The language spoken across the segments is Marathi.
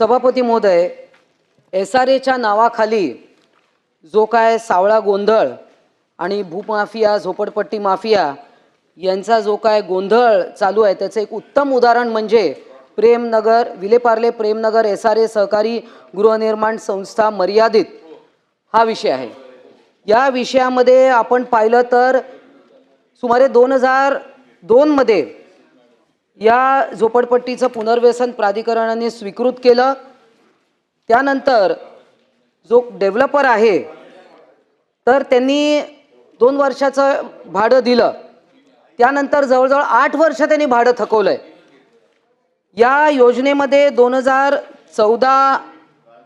सभापती महोदय एस आर एच्या नावाखाली जो काय सावळा गोंधळ आणि भूमाफिया झोपडपट्टी माफिया यांचा जो काय गोंधळ चालू आहे त्याचं एक उत्तम उदाहरण म्हणजे Premnagar Vile Parle Premnagar S R A सहकारी गृहनिर्माण संस्था मर्यादित हा विषय आहे. या विषयामध्ये आपण पाहिलं तर सुमारे दोन हजार दोनमध्ये या झोपडपट्टीचं पुनर्वसन प्राधिकरणाने स्वीकृत केलं. त्यानंतर जो डेव्हलपर आहे तर त्यांनी दोन वर्षाचं भाडं दिलं. त्यानंतर जवळजवळ आठ वर्ष त्यांनी भाडं थकवलं आहे या योजनेमध्ये दोन हजार चौदा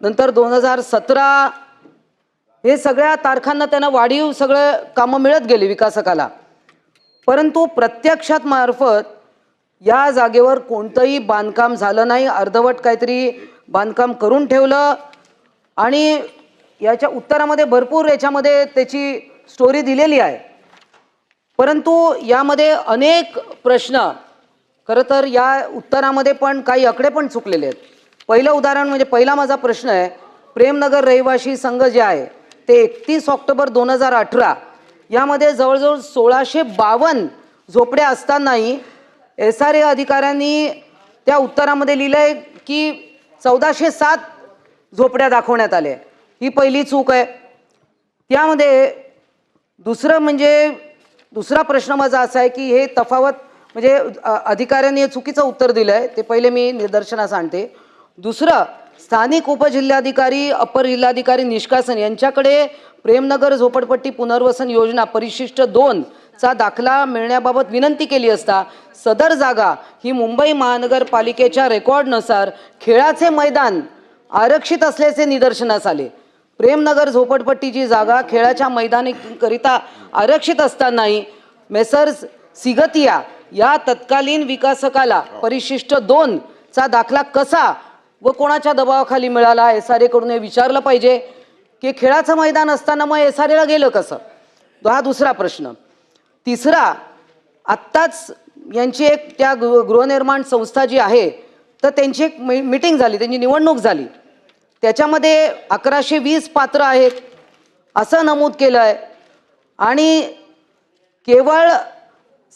नंतर दोन हजार सतरा हे सगळ्या तारखांना त्यांना वाढीव सगळं कामं मिळत गेली विकासकाला. परंतु प्रत्यक्षात मार्फत या जागेवर कोणतंही बांधकाम झालं नाही. अर्धवट काहीतरी बांधकाम करून ठेवलं. आणि याच्या उत्तरामध्ये भरपूर याच्यामध्ये त्याची स्टोरी दिलेली आहे. परंतु यामध्ये अनेक प्रश्न खरं तर या उत्तरामध्ये पण काही आकडे पण चुकलेले आहेत. पहिलं उदाहरण म्हणजे पहिला माझा प्रश्न आहे प्रेमनगर रहिवासी संघ जे आहे ते एकतीस ऑक्टोबर दोन हजार अठरा यामध्ये जवळजवळ सोळाशे बावन्न झोपड्या असतानाही एस आर ए अधिकाऱ्यांनी त्या उत्तरामध्ये लिहिलं आहे की चौदाशे सात झोपड्या दाखवण्यात आल्या. ही पहिली चूक आहे. त्यामध्ये दुसरं म्हणजे दुसरा प्रश्न माझा असा आहे की हे तफावत म्हणजे अधिकाऱ्यांनी हे चुकीचं उत्तर दिलं आहे ते पहिले मी निदर्शनास आणते. दुसरं स्थानिक उपजिल्हाधिकारी अपर जिल्हाधिकारी निष्कासन यांच्याकडे प्रेमनगर झोपडपट्टी पुनर्वसन योजना परिशिष्ट दोन चा दाखला मिळण्याबाबत विनंती केली असता सदर जागा ही मुंबई महानगरपालिकेच्या रेकॉर्डनुसार खेळाचे मैदान आरक्षित असल्याचे निदर्शनास आले. प्रेमनगर झोपडपट्टीची जागा खेळाच्या मैदानीकरिता आरक्षित असतानाही मेसर्स सिगतिया या तत्कालीन विकासकाला परिशिष्ट दोन चा दाखला कसा व कोणाच्या दबावाखाली मिळाला एस आर एकडून हे विचारलं पाहिजे. की खेळाचं मैदान असताना मग एस आर एला गेलं कसं? हा दुसरा प्रश्न. तिसरा आत्ताच यांची एक त्या गृह गृहनिर्माण संस्था जी आहे तर त्यांची एक मी मिटिंग झाली त्यांची निवडणूक झाली. त्याच्यामध्ये अकराशे वीस पात्र आहेत असं नमूद केलं आहे आणि केवळ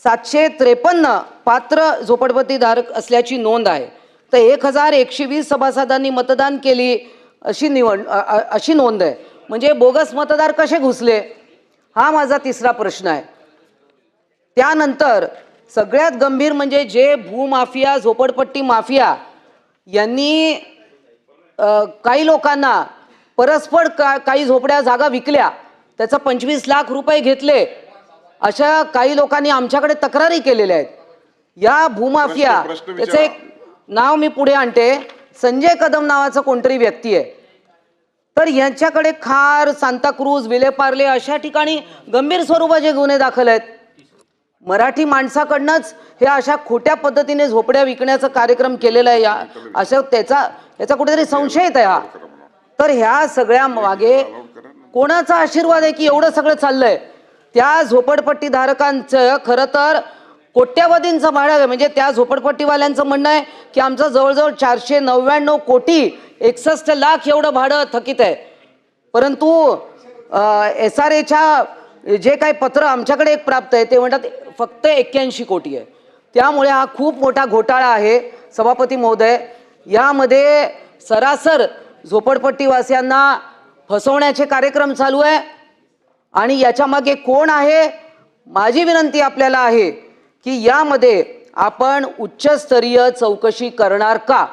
सातशे त्रेपन्न पात्र झोपडपट्टीधारक असल्याची नोंद आहे. तर एक हजार एकशे वीस सभासदांनी मतदान केली अशी निवड अशी नोंद आहे. म्हणजे बोगस मतदार कसे घुसले? हा माझा तिसरा प्रश्न आहे. त्यानंतर सगळ्यात गंभीर म्हणजे जे भूमाफिया झोपडपट्टी माफिया यांनी काही लोकांना परस्पर का काही झोपड्या जागा विकल्या त्याचं पंचवीस लाख रुपये घेतले अशा काही लोकांनी आमच्याकडे तक्रारी केलेल्या आहेत. या भूमाफिया त्याचं एक नाव मी पुढे आणते. संजय कदम नावाचं कोणतरी व्यक्ती आहे. तर यांच्याकडे खार सांताक्रूज विलेपार्ले अशा ठिकाणी गंभीर स्वरूपाचे गुन्हे दाखल आहेत. मराठी माणसाकडनंच हे अशा खोट्या पद्धतीने झोपड्या विकण्याचा कार्यक्रम केलेला आहे या. अशा त्याचा याचा कुठेतरी संशय येत आहे हा तर ह्या सगळ्या मागे कोणाचा आशीर्वाद आहे की एवढं सगळं चाललंय? त्या झोपडपट्टी धारकांचं खरं तर कोट्यावधींचं भाडं आहे. म्हणजे त्या झोपडपट्टीवाल्यांचं म्हणणं आहे की आमचं जवळजवळ चारशे नव्याण्णव कोटी एकसष्ट लाख एवढं भाडं थकीत आहे. परंतु एस आर एच्या जे काय पत्र आमच्याकडे एक प्राप्त आहे ते म्हणतात फक्त एक्क्याऐंशी कोटी आहे. त्यामुळे हा खूप मोठा घोटाळा आहे सभापती महोदय. यामध्ये सरासर झोपडपट्टीवासियांना फसवण्याचे कार्यक्रम चालू आहे. आणि याच्यामागे कोण आहे? माझी विनंती आपल्याला आहे की यामध्ये आपण उच्चस्तरीय चौकशी करणार का?